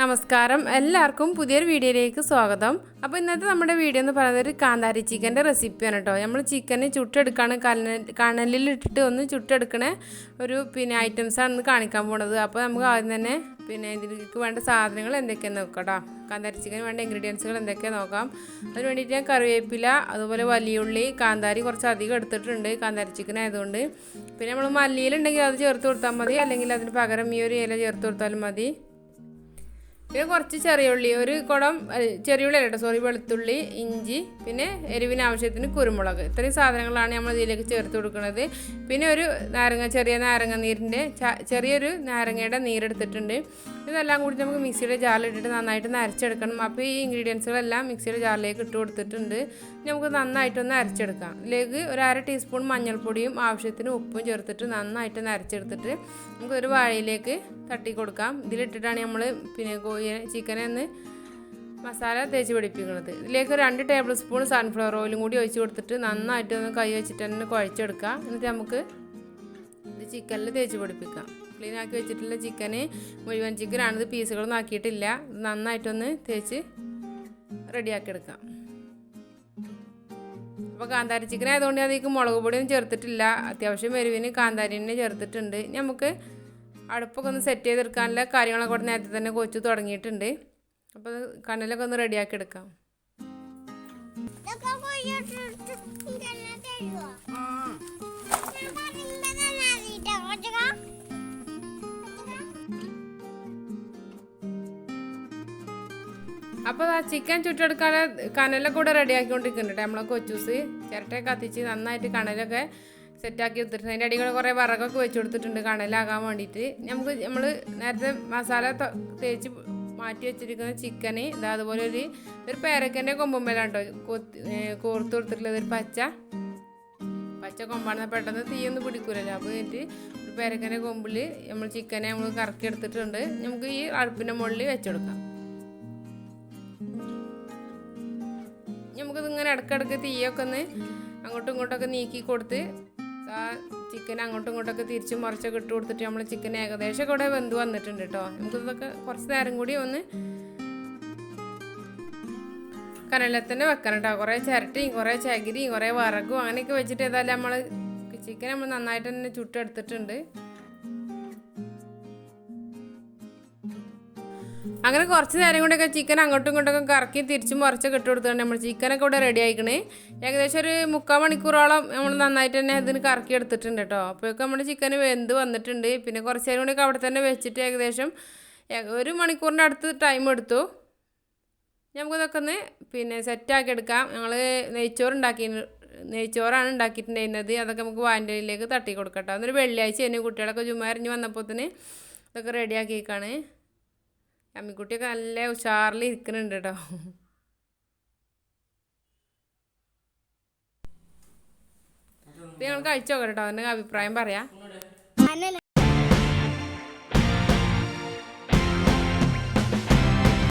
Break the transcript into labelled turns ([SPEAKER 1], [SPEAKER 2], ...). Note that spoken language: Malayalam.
[SPEAKER 1] നമസ്കാരം. എല്ലാവർക്കും പുതിയൊരു വീഡിയോയിലേക്ക് സ്വാഗതം. അപ്പോൾ ഇന്നത്തെ നമ്മുടെ വീഡിയോ എന്ന് പറയുന്നത് ഒരു കാന്താരി ചിക്കന്റെ റെസിപ്പിയാണ് കേട്ടോ. നമ്മൾ ചിക്കന് ചുട്ടെടുക്കാണ്. കനൽ കനലിലിട്ടിട്ട് ഒന്ന് ചുട്ടെടുക്കണ ഒരു പിന്നെ ഐറ്റംസാണ് ഇന്ന് കാണിക്കാൻ പോണത്. അപ്പോൾ നമുക്ക് ആദ്യം തന്നെ പിന്നെ ഇതിലേക്ക് വേണ്ട സാധനങ്ങൾ എന്തൊക്കെയാണ് നോക്കാം കേട്ടോ. കാന്താരി ചിക്കന് വേണ്ട ഇൻഗ്രീഡിയൻസുകൾ എന്തൊക്കെയാണ് നോക്കാം. അതിന് വേണ്ടിയിട്ട് ഞാൻ കറിവേപ്പില അതുപോലെ വലിയുള്ളി കാന്താരി കുറച്ച് അധികം എടുത്തിട്ടുണ്ട് കാന്താരി ചിക്കൻ ആയതുകൊണ്ട്. പിന്നെ നമ്മൾ മല്ലിയിലുണ്ടെങ്കിൽ അത് ചേർത്ത് കൊടുത്താൽ മതി. അല്ലെങ്കിൽ അതിന് പകരം ഈ ഒരു ഇല ചേർത്ത് കൊടുത്താലും മതി. പിന്നെ കുറച്ച് ചെറിയ ഉള്ളി ഒരു കുടം ചെറിയുള്ളി അല്ല സോറി വെളുത്തുള്ളി ഇഞ്ചി പിന്നെ എരിവിന് ആവശ്യത്തിന് കുരുമുളക്. ഇത്രയും സാധനങ്ങളാണ് നമ്മൾ ഇതിലേക്ക് ചേർത്ത് കൊടുക്കുന്നത്. പിന്നെ ഒരു നാരങ്ങ ചെറിയ നാരങ്ങ നീരിന്റെ ചെറിയൊരു നാരങ്ങയുടെ നീരെടുത്തിട്ടുണ്ട്. ഇതെല്ലാം കൂടി നമുക്ക് മിക്സിയുടെ ജാറിലിട്ടിട്ട് നന്നായിട്ട് നരച്ചെടുക്കണം അപ്പോൾ ഈ ഇൻഗ്രീഡിയൻസുകളെല്ലാം മിക്സിയുടെ ജാറിലേക്ക് ഇട്ട് കൊടുത്തിട്ടുണ്ട്. നമുക്ക് നന്നായിട്ടൊന്ന് അരച്ചെടുക്കാം. ഇതിലേക്ക് ഒരു അര ടീസ്പൂൺ മഞ്ഞൾപ്പൊടിയും ആവശ്യത്തിന് ഉപ്പും ചേർത്തിട്ട് നന്നായിട്ട് നരച്ചെടുത്തിട്ട് നമുക്ക് ഒരു വാഴയിലേക്ക് തട്ടി കൊടുക്കാം. ഇതിലിട്ടിട്ടാണ് നമ്മൾ പിന്നെ കോഴിയെ ചിക്കനെ ഒന്ന് മസാല തേച്ച് പിടിപ്പിക്കുന്നത്. ഇതിലേക്ക് രണ്ട് ടേബിൾ സ്പൂൺ സൺഫ്ലവർ ഓയിലും കൂടി ഒഴിച്ച് കൊടുത്തിട്ട് നന്നായിട്ട് ഒന്ന് കൈ വെച്ചിട്ട് തന്നെ കുഴച്ചെടുക്കാം. എന്നിട്ട് നമുക്ക് ഇത് ചിക്കനിൽ തേച്ച് പിടിപ്പിക്കാം. ക്ലീൻ ആക്കി വെച്ചിട്ടുള്ള ചിക്കന് മുഴുവൻ ചിക്കനാണിത് പീസുകളൊന്നും ആക്കിയിട്ടില്ല. നന്നായിട്ടൊന്ന് തേച്ച് റെഡിയാക്കി എടുക്കാം അപ്പോൾ കാന്താരി ചിക്കൻ ആയതുകൊണ്ട് അതിലേക്ക് മുളക് പൊടിയൊന്നും ചേർത്തിട്ടില്ല. അത്യാവശ്യം എരിവിന് കാന്താരിനെ ചേർത്തിട്ടുണ്ട്. നമുക്ക് അടുപ്പൊക്കെ ഒന്ന് സെറ്റ് ചെയ്തെടുക്കാനുള്ള കാര്യങ്ങളൊക്കെ കൂടെ നേരത്തെ തന്നെ കൊച്ചു തുടങ്ങിയിട്ടുണ്ട്. അപ്പോൾ കണ്ണിലൊക്കെ ഒന്ന് റെഡിയാക്കി എടുക്കാം
[SPEAKER 2] ഇതൊക്കെ
[SPEAKER 1] അപ്പോൾ ആ ചിക്കൻ ചുട്ടെടുക്കാതെ കനലൊക്കെ കൂടെ റെഡിയാക്കിക്കൊണ്ടിരിക്കുന്നുണ്ട്. നമ്മളെ കൊച്ചൂസ് ചിരട്ടയൊക്കെ കത്തിച്ച് നന്നായിട്ട് കനലൊക്കെ സെറ്റാക്കി എടുത്തിട്ടുണ്ട്. അതിന്റെ അടിയിൽ കുറേ വിറകൊക്കെ വെച്ച് കൊടുത്തിട്ടുണ്ട് കനലാകാൻ വേണ്ടിയിട്ട്. നമുക്ക് നമ്മൾ നേരത്തെ മസാല തേച്ച് മാറ്റി വെച്ചിരിക്കുന്ന ചിക്കന് ഇതാ അതുപോലെ ഒരു ഒരു പേരക്കന്റെ കൊമ്പുമ്മലാണ്ടോ? കൊത്തി കോർത്ത് കൊടുത്തിട്ടുള്ളത് ഒരു പച്ച. പച്ച കൊമ്പാണ്. പെട്ടെന്ന് തീയൊന്നും പിടിക്കൂലല്ലോ. അപ്പോൾ എന്നിട്ട് ഒരു പേരക്കന്റെ കൊമ്പിൽ നമ്മൾ ചിക്കനെ നമ്മൾ കറക്കി എടുത്തിട്ടുണ്ട്. നമുക്ക് ഈ അടുപ്പിന്റെ മുകളിൽ വെച്ചെടുക്കാം നമുക്കിതിങ്ങനെ ഇടയ്ക്കിടയ്ക്ക് തീയൊക്കെ ഒന്ന് അങ്ങോട്ടും ഇങ്ങോട്ടൊക്കെ നീക്കി കൊടുത്ത് ആ ചിക്കൻ അങ്ങോട്ടും ഇങ്ങോട്ടൊക്കെ തിരിച്ച് മറിച്ചൊക്കെ ഇട്ട് കൊടുത്തിട്ട് നമ്മൾ ചിക്കൻ ഏകദേശം കൂടെ വെന്ത് വന്നിട്ടുണ്ട് കേട്ടോ നമുക്കിതൊക്കെ കുറച്ച് നേരം കൂടി ഒന്ന് കനലിൽ തന്നെ വെക്കണം കേട്ടോ കുറേ ചിരട്ടിയും കുറേ ചകിരിയും കുറേ വറകും അങ്ങനെയൊക്കെ വെച്ചിട്ട് ഏതായാലും നമ്മൾ ചിക്കൻ നമ്മൾ നന്നായിട്ട് തന്നെ ചുട്ടെടുത്തിട്ടുണ്ട്. അങ്ങനെ കുറച്ച് നേരം കൊണ്ടൊക്കെ ചിക്കൻ അങ്ങോട്ടും ഇങ്ങോട്ടൊക്കെ കറക്കി തിരിച്ചും മറിച്ചൊക്കെ ഇട്ട് കൊടുത്തതാണ് നമ്മൾ ചിക്കനൊക്കെ ഇവിടെ റെഡി ആയിക്കണേ. ഏകദേശം ഒരു മുക്കാൽ മണിക്കൂറോളം നമ്മൾ നന്നായിട്ട് തന്നെ ഇതിന് കറക്കി എടുത്തിട്ടുണ്ട് കേട്ടോ. അപ്പോഴൊക്കെ നമ്മുടെ ചിക്കൻ വെന്ത് വന്നിട്ടുണ്ട്. പിന്നെ കുറച്ച് നേരം കൂടെയൊക്കെ അവിടെ തന്നെ വെച്ചിട്ട് ഏകദേശം ഒരു മണിക്കൂറിന്റെ അടുത്ത് ടൈം എടുത്തു. നമുക്കിതൊക്കെ ഒന്ന് പിന്നെ സെറ്റാക്കി എടുക്കാം. ഞങ്ങൾ നെയ്ച്ചോറ് ഉണ്ടാക്കി നെയ്ച്ചോറാണ് ഉണ്ടാക്കിയിട്ടുണ്ടായിരുന്നത്. അതൊക്കെ നമുക്ക് വാൻഡലിലേക്ക് തട്ടി കൊടുക്കട്ടോ അന്നൊരു വെള്ളിയാഴ്ച തന്നെ കുട്ടികളൊക്കെ ചുമ്മാരിഞ്ഞ് വന്നപ്പോൾ തന്നെ ഇതൊക്കെ റെഡിയാക്കിയേക്കാണ് അമ്മിക്കുട്ടിയൊക്കെ നല്ല ഉഷാറിൽ ഇരിക്കുന്നുണ്ട് കേട്ടോ. ഞങ്ങൾ കഴിച്ചു നോക്കാം കേട്ടോ. അതിന്റെ അഭിപ്രായം പറയാം.